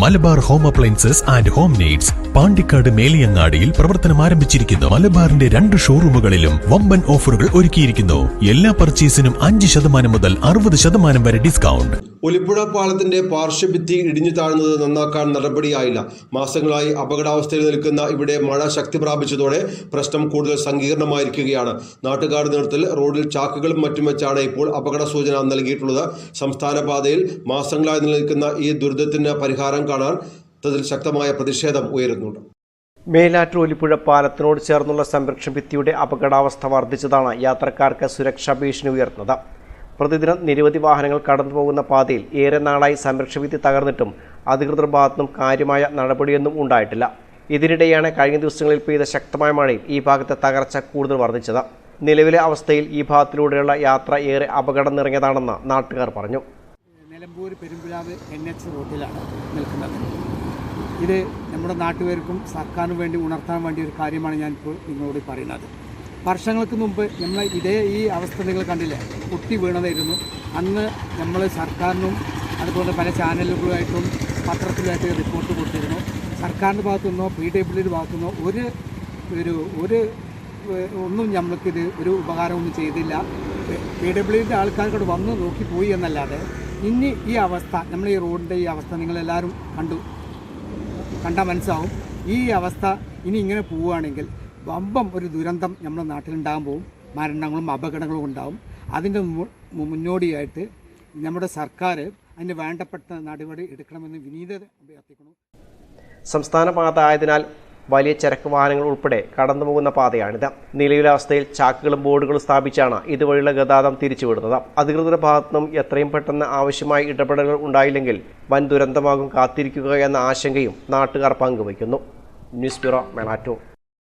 Malabar home appliances and home needs Pandikkad മേലിയങ്ങാടിയിൽ പ്രവർത്തനം ആരംഭിച്ചിരിക്കുന്നു. മലബാറിന്റെ രണ്ട് ഷോറൂമുകളിലും വമ്പൻ ഓഫറുകൾ ഒരുക്കിയിരിക്കുന്നു. എല്ലാ പർച്ചേസിനും അഞ്ച് ശതമാനം മുതൽ അറുപത് ശതമാനം വരെ ഡിസ്കൗണ്ട്. ഒലിപ്പുഴ പാലത്തിന്റെ പാർശ്വഭിത്തി ഇടിഞ്ഞു താഴ്ന്നത് നന്നാക്കാൻ നടപടിയായില്ല. മാസങ്ങളായി അപകടാവസ്ഥയിൽ നിൽക്കുന്ന ഇവിടെ മഴ ശക്തി പ്രാപിച്ചതോടെ പ്രശ്നം കൂടുതൽ സങ്കീർണമായിരിക്കുകയാണ്. നാട്ടുകാർ നേതൃത്വത്തിൽ റോഡിൽ ചാക്കുകളും മറ്റും വെച്ചാണ് ഇപ്പോൾ അപകട സൂചന നൽകിയിട്ടുള്ളത്. സംസ്ഥാന പാതയിൽ മാസങ്ങളായി നിലനിൽക്കുന്ന ഈ ദുരിതത്തിന് പരിഹാരം കാണാൻ തതിൽ ശക്തമായ പ്രതിഷേധം ഉയരുന്നുണ്ട്. മേലാറ്റൂർ ഒലിപ്പുഴ പാലത്തിനോട് ചേർന്നുള്ള സംരക്ഷണ ഭിത്തിയുടെ അപകടാവസ്ഥ വർദ്ധിച്ചതാണ് യാത്രക്കാർക്ക് സുരക്ഷാ ഭീഷണി ഉയർന്നത് പ്രതിദിനം നിരവധി വാഹനങ്ങൾ കടന്നു പോകുന്ന പാതയിൽ ഏറെ നാളായി സംരക്ഷണ ഭിത്തി തകർന്നിട്ടും അധികൃതർ ഭാഗത്തും കാര്യമായ നടപടിയൊന്നും ഉണ്ടായിട്ടില്ല. ഇതിനിടെയാണ് കഴിഞ്ഞ ദിവസങ്ങളിൽ പെയ്ത ശക്തമായ മഴയിൽ ഈ ഭാഗത്തെ തകർച്ച കൂടുതൽ വർദ്ധിച്ചത്. നിലവിലെ അവസ്ഥയിൽ ഈ ഭാഗത്തിലൂടെയുള്ള യാത്ര ഏറെ അപകടം നിറഞ്ഞതാണെന്ന് നാട്ടുകാർ പറഞ്ഞു. നിലമ്പൂർ പെരുമ്പുലാവ് എൻ എച്ച് റോഡിലാണ് നിൽക്കുന്നത്. ഇത് നമ്മുടെ നാട്ടുകാർക്കും സർക്കാരിനും വേണ്ടി ഉണർത്താൻ വേണ്ടി ഒരു കാര്യമാണ് ഞാനിപ്പോൾ നിങ്ങളോട് പറയുന്നത്. വർഷങ്ങൾക്ക് മുമ്പ് നമ്മൾ ഇതേ ഈ അവസ്ഥ നിങ്ങൾ കണ്ടില്ലേ? പൊട്ടി വീണതായിരുന്നു. അന്ന് നമ്മൾ സർക്കാരിനും അതുപോലെ പല ചാനലുകളുമായിട്ടും പത്രത്തിലായിട്ട് റിപ്പോർട്ട് കൊടുത്തിരുന്നു. സർക്കാരിന്റെ ഭാഗത്തുനിന്നോ പി ഭാഗത്തു നിന്നോ ഒരു ഒരു ഒരു ഒന്നും നമ്മൾക്കിത് ഒരു ഉപകാരമൊന്നും ചെയ്തില്ല. പി ഡബ്ല്യുവിന്റെ ആൾക്കാർക്കോട് വന്ന് നോക്കിപ്പോയി എന്നല്ലാതെ ഇനി ഈ അവസ്ഥ നമ്മൾ ഈ റോഡിന്റെ ഈ അവസ്ഥ നിങ്ങളെല്ലാവരും കണ്ടു. കണ്ടാൽ മനസ്സിലാവും. ഈ അവസ്ഥ ഇനി ഇങ്ങനെ പോവുകയാണെങ്കിൽ വമ്പം ഒരു ദുരന്തം നമ്മുടെ നാട്ടിലുണ്ടാകാൻ പോകും. മരണങ്ങളും അപകടങ്ങളും ഉണ്ടാവും. അതിന്റെ മുന്നോടിയായിട്ട് നമ്മുടെ സർക്കാർ അതിന് വേണ്ടപ്പെട്ട നടപടി എടുക്കണമെന്ന് വിനീത അഭ്യർത്ഥിക്കുന്നു. സംസ്ഥാന ഭാഗത്തായതിനാൽ ആയതിനാൽ വലിയ ചരക്ക് വാഹനങ്ങൾ ഉൾപ്പെടെ കടന്നുപോകുന്ന പാതയാണിത്. നിലവിലെ അവസ്ഥയിൽ ചാക്കുകളും ബോർഡുകളും സ്ഥാപിച്ചാണ് ഇതുവഴിയുള്ള ഗതാഗതം തിരിച്ചുവിടുന്നത്. അധികൃതരുടെ ഭാഗത്തുനിന്നും എത്രയും പെട്ടെന്ന് ആവശ്യമായ ഇടപെടലുകൾ ഉണ്ടായില്ലെങ്കിൽ വൻ ദുരന്തമാകും കാത്തിരിക്കുക എന്ന ആശങ്കയും നാട്ടുകാർ പങ്കുവയ്ക്കുന്നു. News bureau മെളാറ്റൂർ